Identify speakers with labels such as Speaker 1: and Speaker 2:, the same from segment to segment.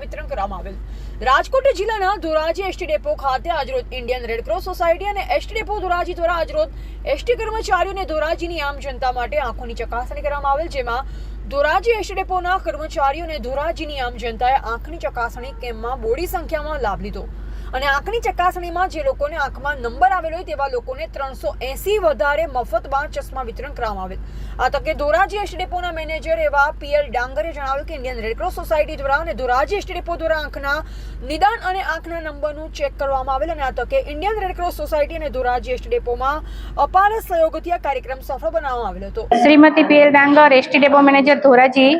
Speaker 1: વિતરણ કરવામાં આવેલ. રાજકોટ જિલ્લાના ધોરાજી એસટી ખાતે આજરોજ ઇન્ડિયન રેડક્રોસ સોસાયટી અને એસટી ડેપો ધોરાજી દ્વારા આજરોજ એસટી કર્મચારીઓને ધોરાજીની આમ જનતા માટે આંખોની ચકાસણી કરવામાં આવેલ, જેમાં ધોરાજી એસટી ડેપોના કર્મચારીઓ અને ધોરાજીની આમ જનતાએ આંખની ચકાસણી કેમ્પમાં બોડી સંખ્યામાં લાભ લીધો. અને આંખની ચકાસણીમાં જે લોકોને આંખમાં નંબર આવેલો હોય તેવા લોકોને ત્રણસો એસી વધારે મફતમાં ચશ્મા વિતરણ કરવામાં આવેલ. આ તકે ધોરાજી એસટી ડેપોના મેનેજર એવા પીએલ ડાંગરે જણાવ્યું કે ઇન્ડિયન રેડક્રોસ સોસાયટી દ્વારા અને ધોરાજી એસટી દ્વારા આંખના નિદાન અને આંખના નંબરનું ચેક કરવામાં આવેલ અને આ તકે ઇન્ડિયન રેડક્રોસ સોસાયટી અને ધોરાજી એસટી અપાર સહયોગથી આ કાર્યક્રમ સફળ બનાવવામાં આવેલો હતો.
Speaker 2: Shrimati PL Dangar, ST depot manager Dhoraji,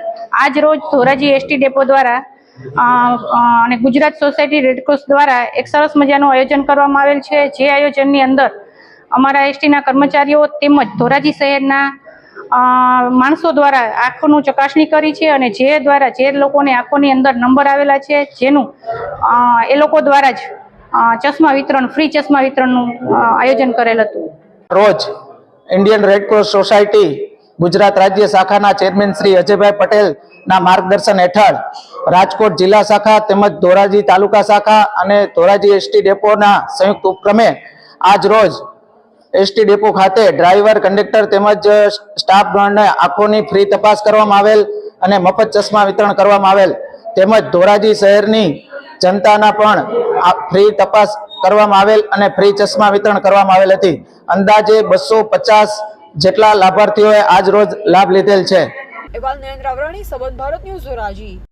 Speaker 2: આજ રોજ ધોરાજી એસટી ડેપો દ્વારા અને ગુજરાત સોસાયટી રેડક્રોસ દ્વારા એક સરસ મજાનું આયોજન કરવામાં આવેલ છે. જે આયોજનની અંદર અમારા એસટીના કર્મચારીઓ તેમજ ધોરાજી શહેરના માણસો દ્વારા આંખોનું ચકાસણી કરી છે અને જે દ્વારા જે લોકોને આંખોની અંદર નંબર આવેલા છે, જેનું એ લોકો દ્વારા જ ચશ્મા વિતરણ, ફ્રી ચશ્મા વિતરણનું આયોજન કરેલ હતું.
Speaker 3: રોજ ઇન્ડિયન રેડક્રોસ સોસાયટી ગુજરાત રાજ્ય શાખાના ચેરમેન શ્રી અજયભાઈ પટેલના માર્ગદર્શન હેઠળ રાજકોટ જિલ્લા શાખા તેમજ ધોરાજી તાલુકા શાખા અને ધોરાજી એસટી ડેપોના સંયુક્ત ઉપક્રમે આજ રોજ એસટી ડેપો ખાતે ડ્રાઈવર કંડક્ટર તેમજ સ્ટાફ ગણને આંખોની ફ્રી તપાસ કરવામાં આવેલ અને મફત ચશ્મા વિતરણ કરવામાં આવેલ. તેમજ ધોરાજી શહેરની જનતાના પણ ફ્રી તપાસ કરવામાં આવેલ અને ફ્રી ચશ્મા વિતરણ કરવામાં આવેલ હતી. અંદાજે બસો પચાસ જેટલા લાભાર્થીઓએ આજ રોજ લાભ લીધેલ છે.
Speaker 1: અહેવાલ નરેન્દ્ર અવરાણી સંબંધ ભારત ન્યૂઝ ધોરાજી.